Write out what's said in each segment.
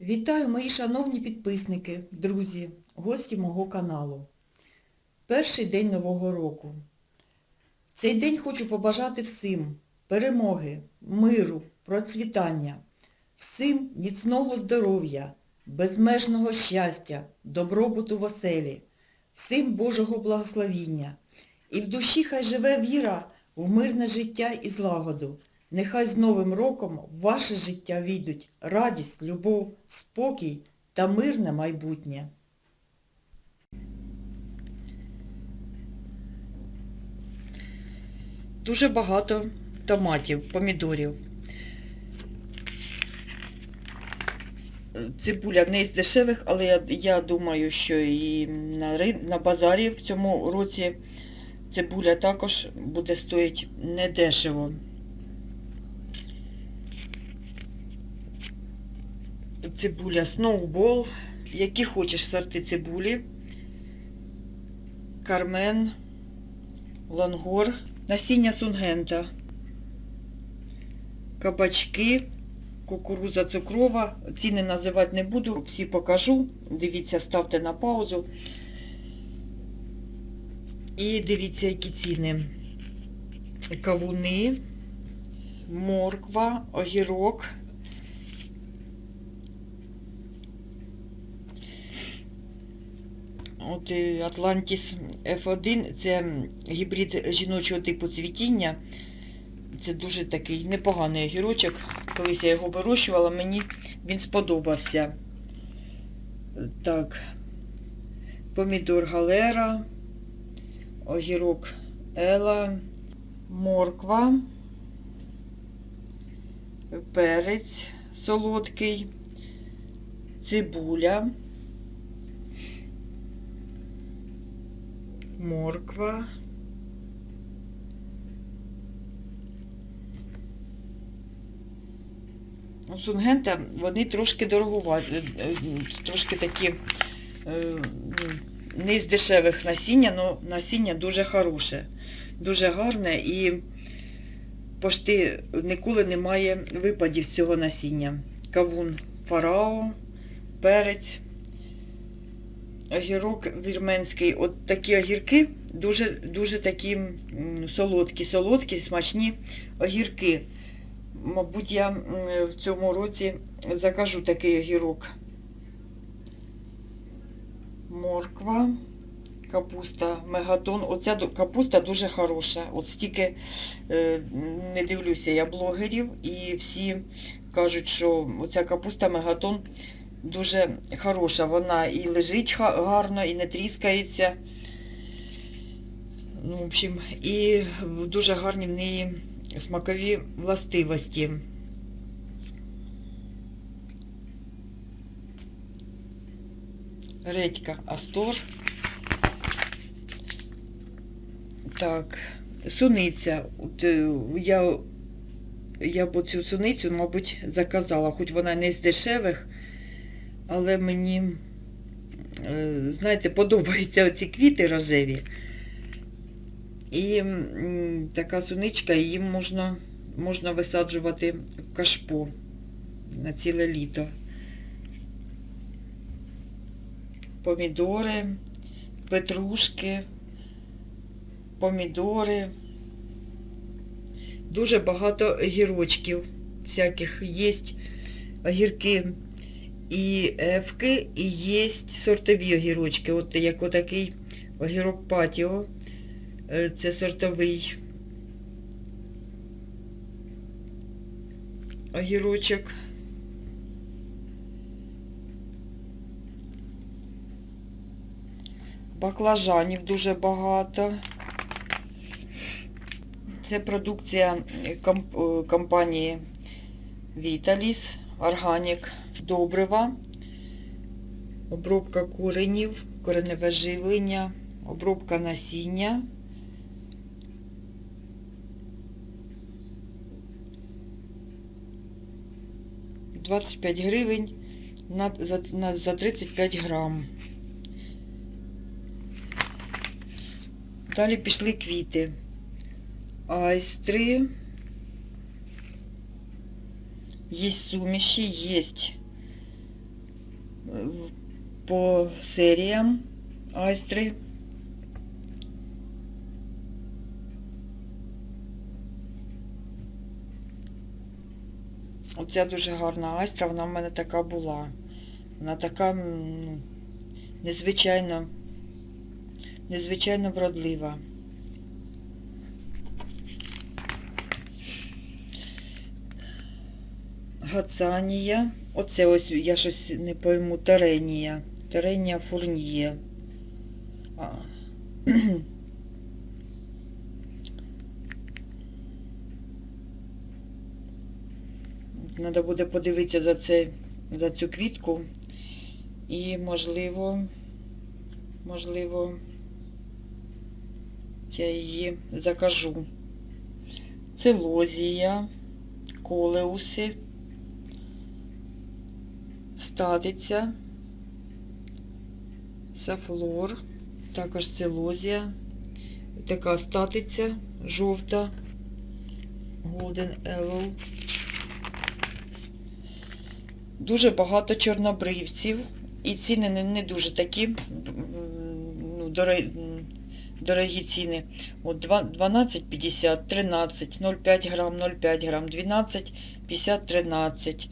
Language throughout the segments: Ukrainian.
Вітаю, мої шановні підписники, друзі, гості мого каналу. Перший день Нового року. Цей день хочу побажати всім перемоги, миру, процвітання, всім міцного здоров'я, безмежного щастя, добробуту в оселі, всім Божого благословіння. І в душі хай живе віра в мирне життя і злагоду. Нехай з Новим роком в ваше життя війдуть радість, любов, спокій та мирне майбутнє. Дуже багато томатів, помідорів. Цибуля не з дешевих, але я, я думаю, що і на, на базарі в цьому році цибуля також буде стоїти недешево. Цибуля Сноубол, які хочеш сорти цибулі, Кармен, Лангор, насіння сунгента, кабачки, кукуруза цукрова. Ціни називати не буду, всі покажу. Дивіться, ставте на паузу. І дивіться, які ціни. Кавуни, морква, огірок. От е, Atlantis F1 це гібрид жіночого типу цвітіння. Це дуже такий непоганий огірочок. Колись я його вирощувала, мені він сподобався. Так, помідор галера, огірок Ела, морква, перець солодкий, цибуля. Морква. У Сунгента вони трошки дорогуваті, е, трошки такі е, ну, не з дешевих насіння, але насіння дуже хороше, дуже гарне і пошти ніколи немає випадів з цього насіння. Кавун фарао, перець огірок вірменський. От такі огірки дуже дуже такі солодкі, солодкі, смачні огірки. Мабуть, я в цьому році закажу такий огірок. Морква, капуста, мегатон. Оця капуста дуже хороша. От стільки е, не дивлюся я блогерів і всі кажуть, що оця капуста мегатон дуже хороша. Вона і лежить гарно, і не тріскається. Ну, в общем, і дуже гарні в неї смакові властивості. Редька Астор. Так, суниця. Е, я, я б цю суницю, мабуть, заказала, хоч вона не з дешевих, але мені, е, знаєте, подобаються оці квіти рожеві. І така суничка, її можна, можна висаджувати в кашпо на ціле літо. Помідори, петрушки, помідори. Дуже багато огірочків всяких є. Огірки і ефки, і є сортові огірочки. От як отакий огірок патіо. Е, Це сортовий огірочок. Баклажанів дуже багато. Це продукція комп- е, компанії Vitalis, органік добрива, обробка коренів, кореневе живлення, обробка насіння. Двадцять п'ять гривень на, за, за 35 грам. Далі пішли квіти. Айстри. Есть суміші, в- по серіям айстри. Оця дуже гарна айстра, вона в мене така була. Вона така незвичайно, незвичайно вродлива. Гацанія. Оце ось я щось не пойму. Теренія. Теренія фурніє. А. Треба буде подивитися за, це, за цю квітку. І можливо, можливо, я її закажу. Целозія, колеуси, статиця, сафлор, також целозія, така статиця жовта, Golden Arrow. Дуже багато чорнобривців. І ціни не, не дуже такі ну, дорогі, дорогі ціни. От 12,50, 13, 0,5 грам, 0,5 грам, 12, 50, 13.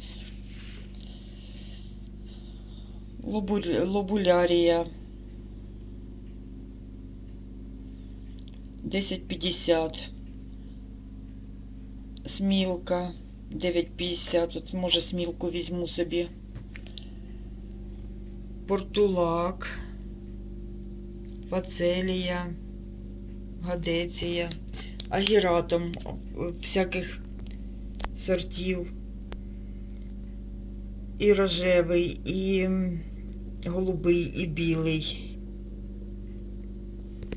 Лобулярія. 10,50. Смілка. 9,50. От може смілку візьму собі. Портулак, фацелія, гадеція, агіратом всяких сортів. І рожевий, і голубий, і білий.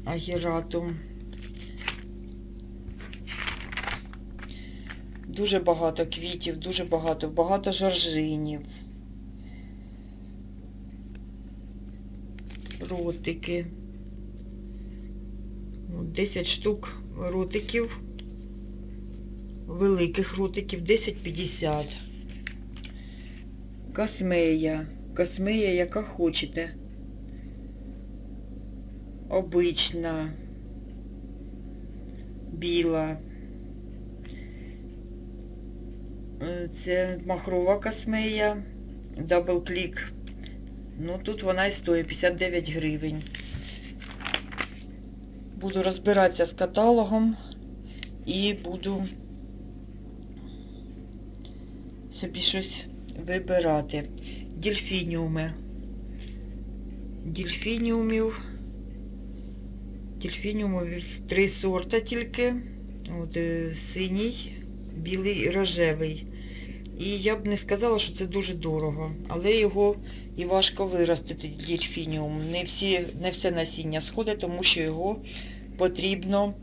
Агіратум. Дуже багато квітів, дуже багато, багато жоржинів. Ротики. 10 штук ротиків. Великих ротиків, 10,50. Космея. Космея, яка хочете. Обична. Біла. Е, Це махрова космея, дабл клік. Ну тут вона і стоїть 59 гривень. Буду розбиратися з каталогом і буду собі щось вибирати. Дельфініуми. Дельфініумів. Дельфініумів три сорта тільки. От е, синій, білий і рожевий. І я б не сказала, що це дуже дорого, але його і важко виростити, дельфініум. Не, всі, не все насіння сходить, тому що його потрібно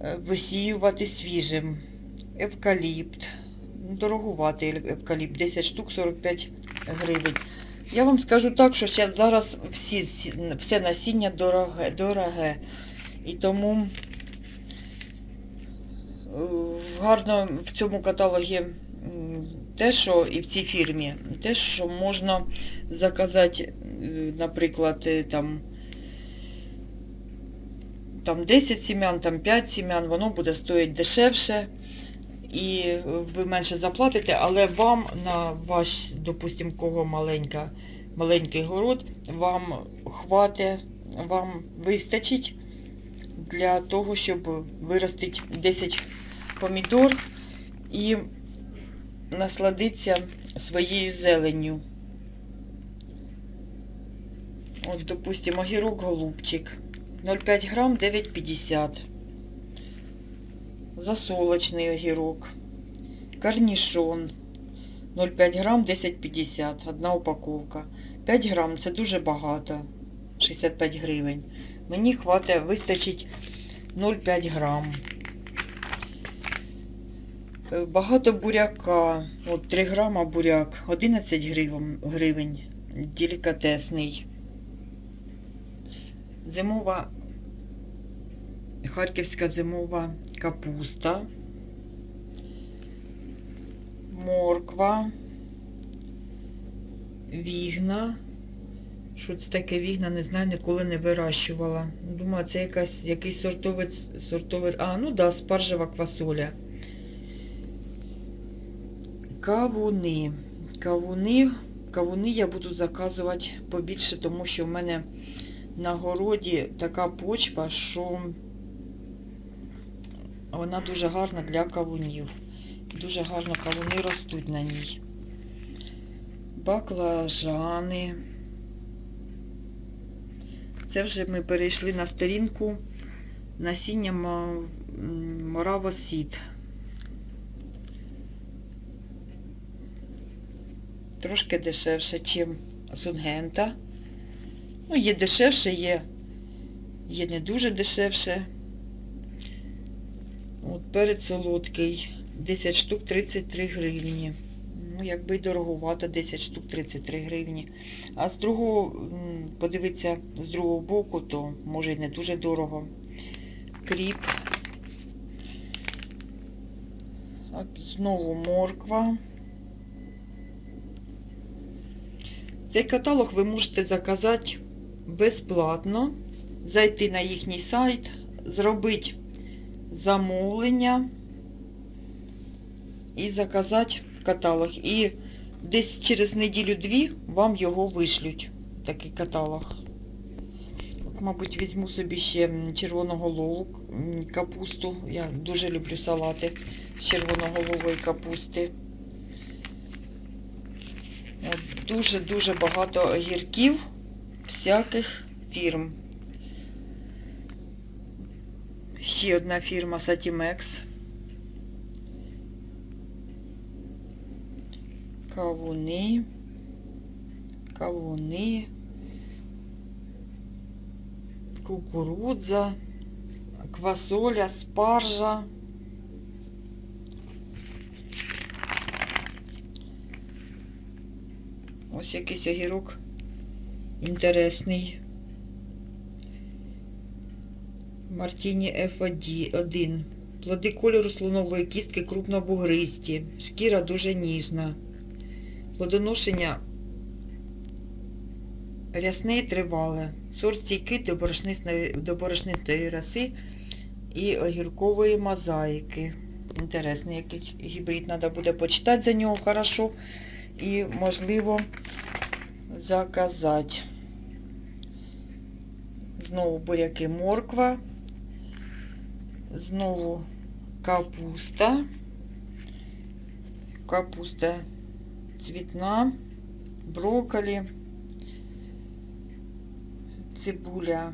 е, висіювати свіжим. Евкаліпт. Дорогуватий евкаліпт, 10 штук 45 гривень. Я вам скажу так, що зараз всі, все насіння дороге, дороге. І тому е, гарно в цьому каталогі те, що і в цій фірмі, те, що можна заказати, е, наприклад, е, там, там 10 сім'ян, там 5 сім'ян, воно буде стоїти дешевше і ви менше заплатите, але вам на ваш, допустим, кого маленька, маленький город, вам хватить, вам вистачить для того, щоб виростити 10 помідор і насладитися своєю зеленню. От, допустимо, огірок голубчик. 0,5 грам 9,50. Засолочний огірок. Корнішон. 0,5 грам 10,50. Одна упаковка. 5 грам це дуже багато. 65 гривень. Мені хватить, вистачить 0,5 грам. Е, Багато буряка. От 3 грама буряк. 11 гривень. гривень. Делікатесний. Зимова, харківська зимова капуста. Морква. вігна. Що це таке вігна, не знаю, ніколи не вирощувала. Думаю, це якась, якийсь сортовець, сортовий. А, ну да, спаржева квасоля. Кавуни. Кавуни. Кавуни я буду заказувати побільше, тому що в мене на городі така почва, що вона дуже гарна для кавунів. Дуже гарно кавуни ростуть на ній. Баклажани. Це вже ми перейшли на сторінку насіння моравосід. Трошки дешевше, ніж сунгента. Ну, є дешевше, є, є не дуже дешевше. От перець солодкий. 10 штук 33 гривні. Ну, якби й дороговато, 10 штук 33 гривні. А з другого, подивитися з другого боку, то може й не дуже дорого. Кріп. Знову морква. Цей каталог ви можете заказати безплатно, зайти на їхній сайт, зробити замовлення і заказати каталог. І десь через неділю-дві вам його вишлють, такий каталог. Мабуть, візьму собі ще червоноголову капусту. Я дуже люблю салати з червоноголової капусти. Дуже-дуже багато огірків всяких фірм. Ще одна фірма Satimex. Кавуни. Кавуни. Кукурудза. Квасоля, спаржа. Ось якийсь огірок інтересний. Мартіні F1. Плоди кольору слонової кістки крупнобугристі. Шкіра дуже ніжна. Плодоношення рясне і тривале. Сорт стійкий до борошнистої, до борошнистої роси і огіркової мозаїки. Інтересний якийсь гібрид. Треба буде почитати за нього хорошо і, можливо, заказати. Знову буряки морква. Знову капуста. Капуста цвітна, брокколі, цибуля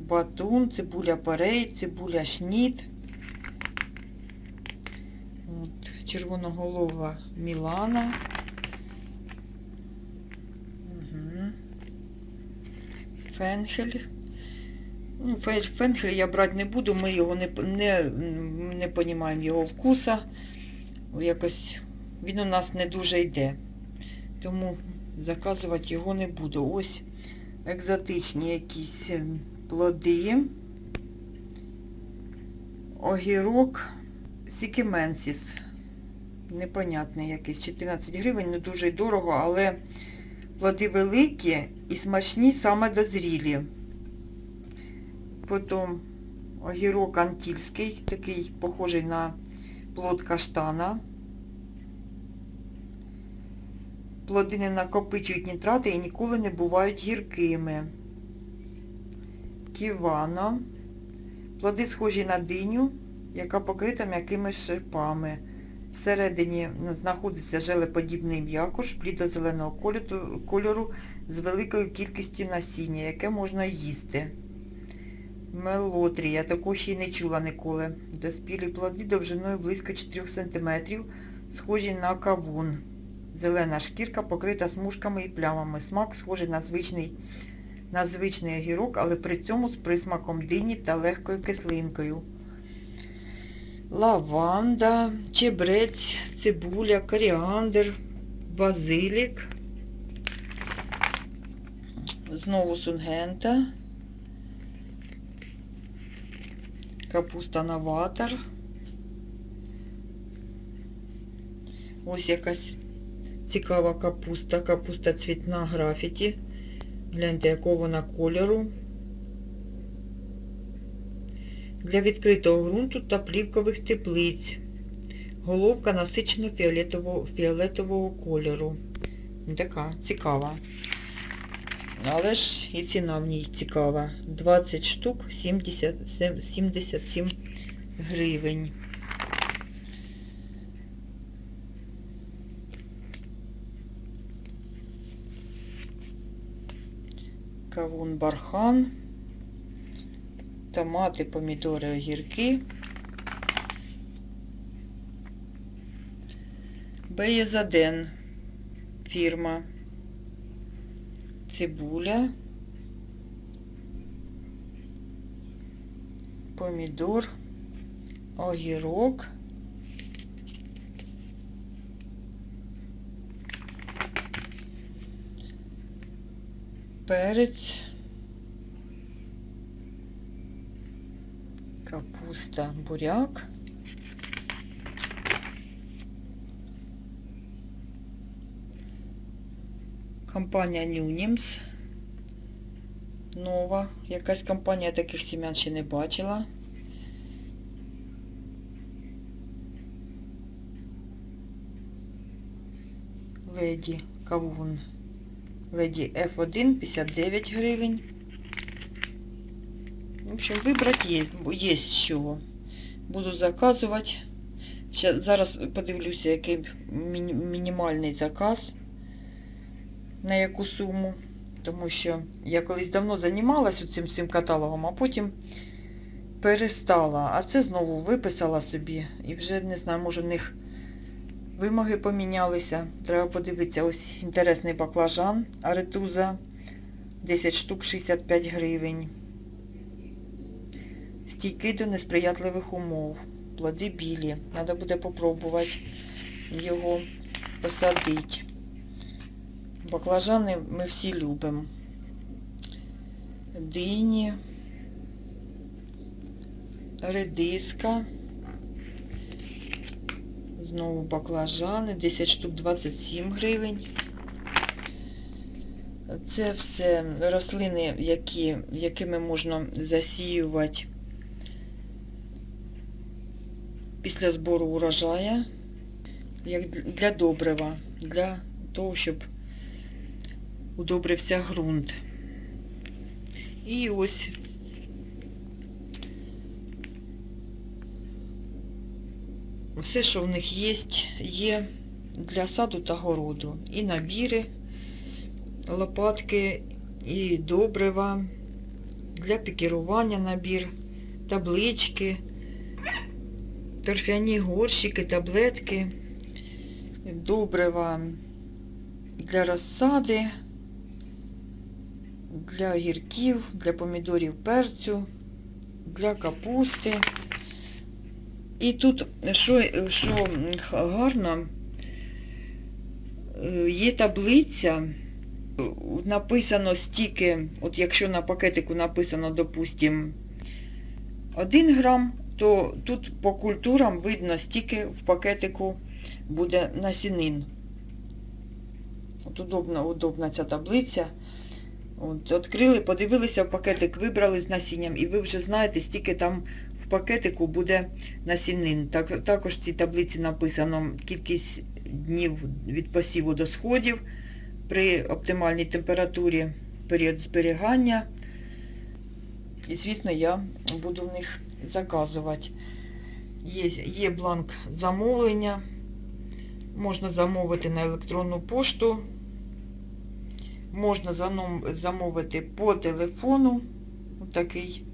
батун, цибуля парей, цибуля шніт. От, червоноголова Мілана. Угу. Фенхель. Ну, фенхель я брати не буду, ми його не, не, не понімаємо його вкуса. Якось він у нас не дуже йде. Тому заказувати його не буду. Ось екзотичні якісь ем, плоди. Огірок Сікіменсіс. Непонятний якийсь. 14 гривень, не дуже дорого, але плоди великі і смачні, саме дозрілі. Потім огірок антільський, такий похожий на плод каштана. Плоди не накопичують нітрати і ніколи не бувають гіркими. Ківано. Плоди схожі на диню, яка покрита м'якими шипами. Всередині знаходиться желеподібний м'якош плідо-зеленого кольору з великою кількістю насіння, яке можна їсти. Мелотрія, таку ще й не чула ніколи. Доспілі плоди довжиною близько 4 см, схожі на кавун. Зелена шкірка покрита смужками і плямами. Смак схожий на звичний, на звичний огірок, але при цьому з присмаком дині та легкою кислинкою. Лаванда, чебрець, цибуля, коріандр, базилік. Знову сунгента. Капуста новатор. Ось якась цікава капуста. Капуста цвітна графіті. Гляньте, якого вона кольору. Для відкритого ґрунту та плівкових теплиць. Головка насичено фіолетового, фіолетового кольору. Така цікава. Але ж і ціна в ній цікава. 20 штук 70, 77 гривень. Кавун бархан. Томати, помідори, огірки. Беєзаден фірма. Цибуля. Помідор. Огірок. Перець. Капуста, буряк. Компанія Нюнімс. Нова. Якась компанія таких сім'ян ще не бачила. Леді Кавун. Леді F1 59 гривень. В общем, вибрати є, є з чого. Буду заказувати. Зараз подивлюся, який міні- мінімальний заказ, на яку суму. Тому що я колись давно займалася цим всім каталогом, а потім перестала. А це знову виписала собі. І вже не знаю, може в них вимоги помінялися. Треба подивитися, ось інтересний баклажан аретуза. 10 штук 65 гривень. Стійкий до несприятливих умов. Плоди білі. Треба буде попробувати його посадити. Баклажани ми всі любимо. Дині, редиска. Знову баклажани. 10 штук 27 гривень. Це все рослини, які, якими можна засіювати після збору урожая, як для добрива, для того, щоб удобрився ґрунт. І ось все, що в них є, є для саду та городу. І набіри, лопатки, і добрива, для пікірування набір, таблички, торфяні горщики, таблетки, добрива для розсади, для огірків, для помідорів перцю, для капусти. І тут, що, що гарно, е, є таблиця, написано стільки, от якщо на пакетику написано, допустим, 1 грам, то тут по культурам видно, стільки в пакетику буде насінин. От удобна, удобна ця таблиця. От, Відкрили, подивилися в пакетик, вибрали з насінням, і ви вже знаєте, стільки там в пакетику буде насінин. Так, також в цій таблиці написано кількість днів від посіву до сходів при оптимальній температурі, період зберігання. І, звісно, я буду в них заказувати. Є, є бланк замовлення. Можна замовити на електронну пошту. Можна замовити по телефону. Отакий.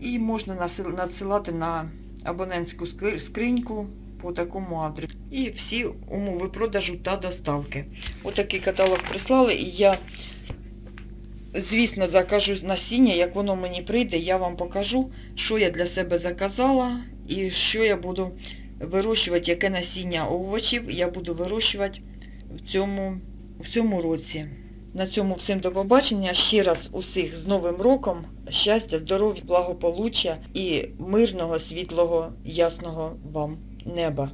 І можна надсилати на абонентську скриньку по такому адресу. І всі умови продажу та доставки. Отакий каталог прислали, і я, звісно, закажу насіння, як воно мені прийде, я вам покажу, що я для себе заказала і що я буду вирощувати, яке насіння овочів я буду вирощувати в цьому, в цьому році. На цьому всім до побачення. Ще раз усіх з Новим роком. Щастя, здоров'я, благополуччя і мирного, світлого, ясного вам неба.